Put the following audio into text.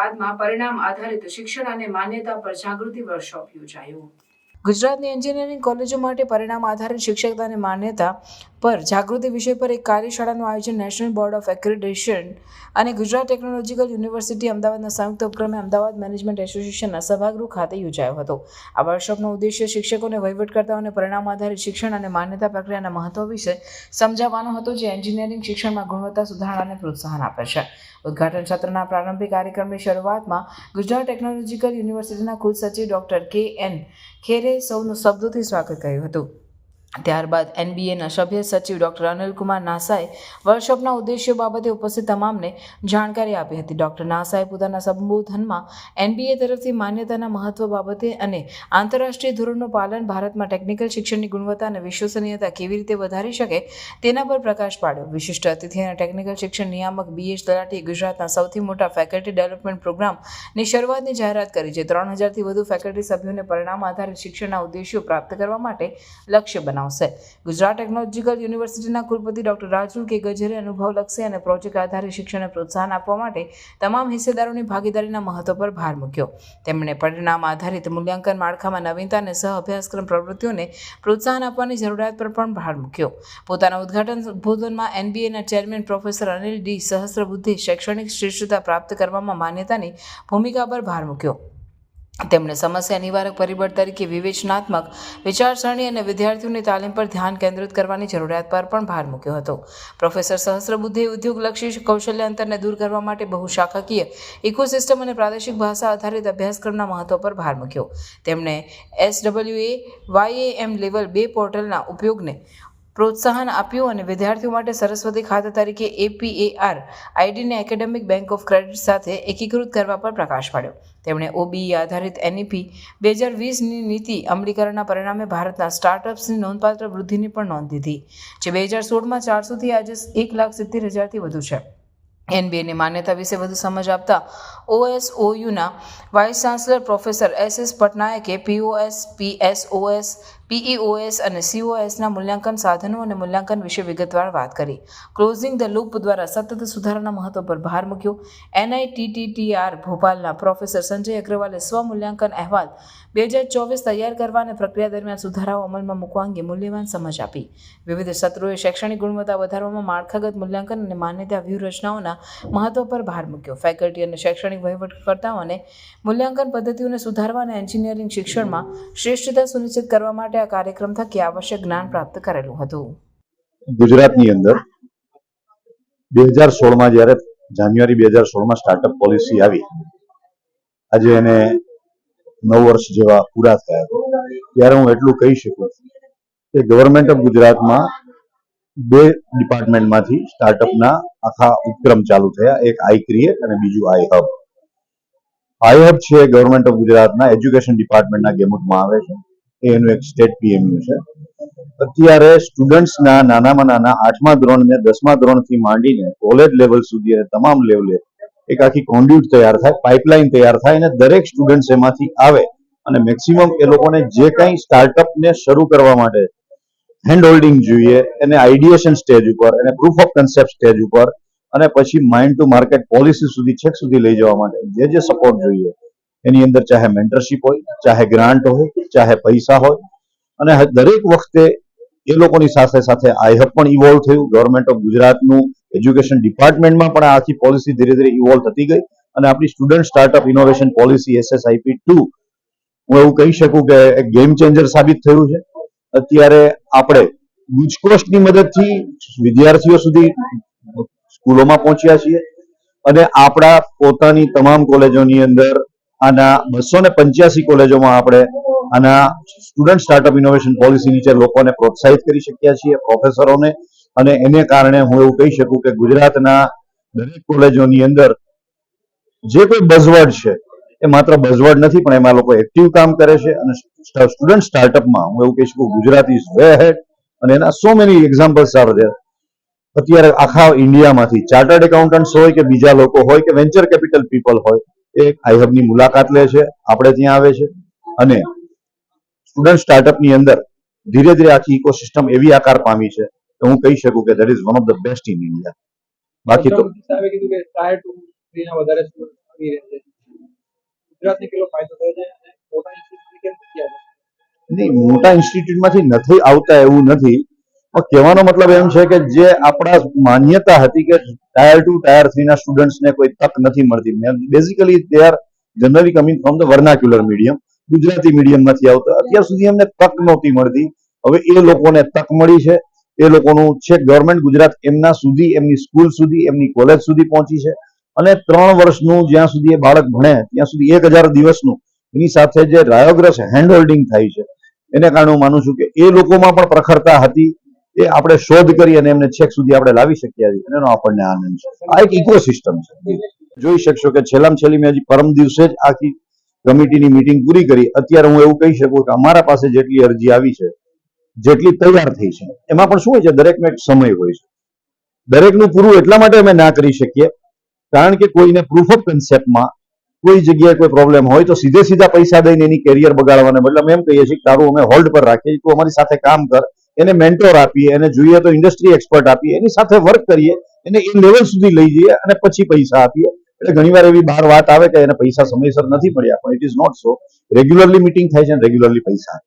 અમદાવાદમાં પરિણામ આધારિત શિક્ષણ અને માન્યતા પર જાગૃતિ વર્કશોપ યોજાયું. ગુજરાતની એન્જિનિયરિંગ કોલેજો માટે પરિણામ આધારિત શિક્ષકતા અને માન્યતા પર જાગૃતિ વિષય પર એક કાર્યશાળાનું આયોજન નેશનલ બોર્ડ ઓફ એક્રેડિટેશન અને ગુજરાત ટેકનોલોજીકલ યુનિવર્સિટી અમદાવાદના સંયુક્ત ઉપક્રમે અમદાવાદ મેનેજમેન્ટ એસોસિએશનના સભાગૃહ ખાતે યોજાયો હતો. આ વર્કશોપનો ઉદ્દેશ્ય શિક્ષકોને વહીવટકર્તાઓને પરિણામ આધારિત શિક્ષણ અને માન્યતા પ્રક્રિયાના મહત્વ વિશે સમજાવવાનો હતો, જે એન્જિનિયરિંગ શિક્ષણમાં ગુણવત્તા સુધારણાને પ્રોત્સાહન આપે છે. ઉદ્ઘાટન સત્રના પ્રારંભિક કાર્યક્રમની શરૂઆતમાં ગુજરાત ટેકનોલોજીકલ યુનિવર્સિટીના કુલસચિવ ડોક્ટર કે એન ખેરે સૌનું શબ્દોથી સ્વાગત કર્યું હતું. ત્યારબાદ એનબીએના સભ્ય સચિવ ડૉક્ટર અનિલકુમાર નાસાએ વર્કશોપના ઉદ્દેશ્યો બાબતે ઉપસ્થિત તમામને જાણકારી આપી હતી. ડૉક્ટર નાસાએ પોતાના સંબોધનમાં એનબીએ તરફથી માન્યતાના મહત્વ બાબતે અને આંતરરાષ્ટ્રીય ધોરણનું પાલન ભારતમાં ટેકનિકલ શિક્ષણની ગુણવત્તા અને વિશ્વસનીયતા કેવી રીતે વધારી શકે તેના પર પ્રકાશ પાડ્યો. વિશિષ્ટ અતિથિ અને ટેકનિકલ શિક્ષણ નિયામક બીએચ તલાટીએ ગુજરાતના સૌથી મોટા ફેકલ્ટી ડેવલપમેન્ટ પ્રોગ્રામની શરૂઆતની જાહેરાત કરી છે ત્રણ હજારથી વધુ ફેકલ્ટી સભ્યોને પરિણામ આધારિત શિક્ષણના ઉદ્દેશ્યો પ્રાપ્ત કરવા માટે લક્ષ્ય બનાવશે ગુજરાત ટેકનોલોજીકલ યુનિવર્સિટીના કુલપતિ ડોક્ટર રાજુલ કે ગજરે અનુભવલક્ષી અને પ્રોજેક્ટ આધારિત શિક્ષણને પ્રોત્સાહન આપવા માટે તમામ હિસ્સેદારોની ભાગીદારીના મહત્વ પર ભાર મૂક્યો. તેમણે પરિણામ આધારિત મૂલ્યાંકન માળખામાં નવીનતા અને સહ અભ્યાસક્રમ પ્રવૃત્તિઓને પ્રોત્સાહન આપવાની જરૂરિયાત પર પણ ભાર મૂક્યો. પોતાના ઉદઘાટન સંબોધનમાં એનબીએના chairman professor Anil D Sahasrabuddhe શૈક્ષણિક શ્રેષ્ઠતા પ્રાપ્ત કરવામાં માન્યતાની ભૂમિકા પર ભાર મૂક્યો. તેમણે સમસ્યા નિવારક પરિબળ તરીકે વિવેચનાત્મક વિચારસરણી અને વિદ્યાર્થીઓની તાલીમ પર ધ્યાન કેન્દ્રિત કરવાની જરૂરિયાત પર પણ ભાર મૂક્યો હતો. પ્રોફેસર સહસ્ત્રબુદ્ધિએ ઉદ્યોગલક્ષી કૌશલ્ય અંતરને દૂર કરવા માટે બહુશાખાકીય ઇકોસિસ્ટમ અને પ્રાદેશિક ભાષા આધારિત અભ્યાસક્રમના મહત્વ પર ભાર મૂક્યો. તેમણે એસડબલ્યુએ વાયએએમ લેવલ બે પોર્ટલના ઉપયોગને પ્રોત્સાહન આપ્યું અને વિદ્યાર્થીઓ માટે સરસ્વતી ખાતા તરીકે એપીએઆર આઈડીને એકેડેમિક બેંક ઓફ ક્રેડિટ સાથે એકીકૃત કરવા પર પ્રકાશ પાડ્યો. તેમણે ઓબીઈ આધારિત એનઈપી બે હજાર વીસની નીતિ અમલીકરણના પરિણામે ભારતના સ્ટાર્ટઅપ્સની નોંધપાત્ર વૃદ્ધિની પણ નોંધ લીધી જે બે હજાર સોળમાં ચારસોથી આજે એક લાખ સિત્તેર હજારથી વધુ છે. એનબીએની માન્યતા વિશે વધુ સમજ આપતા ઓએસઓયુના vice chancellor professor S S પટનાયકે POS PSOS PEOS અને સીઓએસના મૂલ્યાંકન સાધનો અને મૂલ્યાંકન વિશે વિગતવાર વાત કરી. ક્લોઝિંગ ધ લૂપ દ્વારા સતત સુધારાના મહત્વ પર ભાર મૂક્યો. એનઆઈટીટીટીઆર ભોપાલના પ્રોફેસર સંજય અગ્રવાલે સ્વ મૂલ્યાંકન અહેવાલ બે હજાર ચોવીસ તૈયાર કરવા અને પ્રક્રિયા દરમિયાન સુધારાઓ અમલમાં મૂકવા અંગે મૂલ્યવાન સમજ આપી. વિવિધ સત્રોએ શૈક્ષણિક ગુણવત્તા વધારવામાં માળખાગત મૂલ્યાંકન અને માન્યતા વ્યૂહરચનાઓના મહત્વ પર ભાર મૂક્યો. ફેકલ્ટી અને શૈક્ષણિક વહીવટકર્તાઓને મૂલ્યાંકન પદ્ધતિઓને સુધારવા અને એન્જિનિયરિંગ શિક્ષણમાં શ્રેષ્ઠતા સુનિશ્ચિત કરવા માટે આ કાર્યક્રમ થકી આવશ્યક જ્ઞાન પ્રાપ્ત કરેલું હતું. ગુજરાતની અંદર બે હજાર સોળમાં જ્યારે જાન્યુઆરી બે હજાર સોળમાં સ્ટાર્ટઅપ પોલિસી આવી, આજે એને નવ વર્ષ જેવા પૂરા થયા ત્યારે હું એટલું કહી શકું કે ગવર્મેન્ટ ઓફ ગુજરાતમાં બે ડિપાર્ટમેન્ટમાંથી સ્ટાર્ટઅપના આખા ઉપક્રમ ચાલુ થયા, એક આઈ ક્રિએટ અને બીજું આઈ હબ આઈ હબ છે ગવર્મેન્ટ ઓફ ગુજરાતના એજ્યુકેશન ડિપાર્ટમેન્ટના ગેમુટમાં આવે છે. એનું એક સ્ટેટ પીએમયુ છે. અત્યારે સ્ટુડન્ટ્સના નાનામાં નાના આઠમા ધોરણ દસમા ધોરણથી માંડીને કોલેજ લેવલ સુધી અને તમામ લેવલે એક આખી કોન્ડ્યુટ તૈયાર થાય પાઇપલાઇન તૈયાર થાય અને દરેક સ્ટુડન્ટ્સ એમાંથી આવે અને મેક્સિમમ એ લોકોને જે કંઈ સ્ટાર્ટઅપને શરૂ કરવા માટે હેન્ડ હોલ્ડિંગ જોઈએ, એને આઈડિયેશન સ્ટેજ ઉપર, એને પ્રૂફ ઓફ કન્સેપ્ટ સ્ટેજ ઉપર અને પછી માઇન્ડ ટુ માર્કેટ પોલિસી સુધી છેક સુધી લઈ જવા માટે જે જે સપોર્ટ જોઈએ. એની અંદર ચાહે મેન્ટરશીપ હોય, ચાહે ગ્રાન્ટ હોય, ચાહે પૈસા હોય. અને દરેક વખતે એ લોકોની સાથે સાથે આઈહબ પણ ઇવોલ્વ થયું. ગવર્મેન્ટ ઓફ ગુજરાતનું એજ્યુકેશન ડિપાર્ટમેન્ટમાં પણ આખી પોલિસી ધીરે ધીરે ઇવોલ્વ થતી ગઈ. અને આપણી student startup innovation policy SSIP two હું એવું કહી શકું કે એક ગેમ ચેન્જર સાબિત થયું છે. અત્યારે આપણે ગુજકોસ્ટની મદદથી વિદ્યાર્થીઓ સુધી સ્કૂલોમાં પહોંચ્યા છીએ. અને આપણા પોતાની તમામ કોલેજોની અંદર આના બસો ને પંચ્યાસી કોલેજોમાં આપણે આના સ્ટુડન્ટ સ્ટાર્ટઅપ ઇનોવેશન પોલિસી નીચે લોકોને પ્રોત્સાહિત કરી શક્યા છીએ પ્રોફેસરોને અને એને કારણે હું એવું કહી શકું કે ગુજરાતના દરેક કોલેજોની અંદર જે કોઈ બઝવર્ડ છે, એ માત્ર બઝવર્ડ નથી, પણ એમાં લોકો એક્ટિવ કામ કરે છે. અને સ્ટુડન્ટ સ્ટાર્ટઅપમાં હું એવું કહી શકું, ગુજરાત ઇઝ વે હેડ અને એના so many examples are there અત્યારે આખા ઇન્ડિયામાંથી ચાર્ટર્ડ એકાઉન્ટન્ટ્સ હોય કે બીજા લોકો હોય કે વેન્ચર કેપિટલ પીપલ હોય એ આઈહબની મુલાકાત લે છે આપણે ત્યાં આવે છે. અને સ્ટુડન્ટ સ્ટાર્ટઅપની અંદર ધીરે ધીરે આખી ઇકોસિસ્ટમ એવી આકાર પામી છે કે હું કહી શકું કે that is one of the best in India બાકી તો નહીં મોટા ઇન્સ્ટિટ્યૂટમાંથી નથી આવતા એવું નથી. કહેવાનો મતલબ એમ છે કે જે આપણા માન્યતા હતી કે ટાયર ટુ ટાયર થ્રી ના સ્ટુડન્ટ્સને કોઈ તક નથી મળતી. Basically they are generally coming from the vernacular medium Gujarati મીડિયમમાંથી આવતા. અત્યાર સુધી એમને તક નહોતી મળતી. હવે એ લોકોને તક મળી છે. એ લોકોનું છે ગવર્મેન્ટ ગુજરાત એમના સુધી, એમની સ્કૂલ સુધી, એમની કોલેજ સુધી પહોંચી છે. અને ત્રણ વર્ષનું જ્યાં સુધી એ બાળક ભણે, ત્યાં સુધી એક હજાર દિવસનું, એની સાથે જે રાયોગ્રસ હેન્ડ હોલ્ડિંગ થાય છે, એને કારણે હું માનું છું કે એ લોકોમાં પણ પ્રખરતા હતી. એ આપણે શોધ કરી અને એમને છેક સુધી આપણે લાવી શક્યા છીએ. એનો આપણને આનંદ છે. આ એક ઇકોસિસ્ટમ છે. જોઈ શકશો કે છેલ્લામાં છેલ્લી મેં હજી પરમ દિવસે જ આખી કમિટીની મિટિંગ પૂરી કરી. અત્યારે હું એવું કહી શકું કે અમારા પાસે જેટલી અરજી આવી છે, જેટલી તૈયાર થઈ છે, એમાં પણ શું હોય છે? દરેકનો એક સમય હોય છે. દરેકનું પૂરું એટલા માટે અમે ના કરી શકીએ, કારણ કે કોઈને પ્રૂફ ઓફ કન્સેપ્ટમાં કોઈ જગ્યાએ કોઈ પ્રોબ્લેમ હોય તો સીધે સીધા પૈસા દઈને એની કેરિયર બગાડવાને બદલે અમે એમ કહીએ છીએ કે તારું અમે હોલ્ડ પર રાખીએ તું અમારી સાથે કામ કર. એને મેન્ટોર આપીએ, એને જોઈએ તો ઇન્ડસ્ટ્રી એક્સપર્ટ આપીએ, એની સાથે વર્ક કરીએ, એને એ લેવલ સુધી લઈ જઈએ અને પછી પૈસા આપીએ. એટલે ઘણીવાર એવી બહાર વાત આવે કે એને પૈસા સમયસર નથી મળ્યા, પણ it is not so regularly meeting થાય છે અને રેગ્યુલરલી પૈસા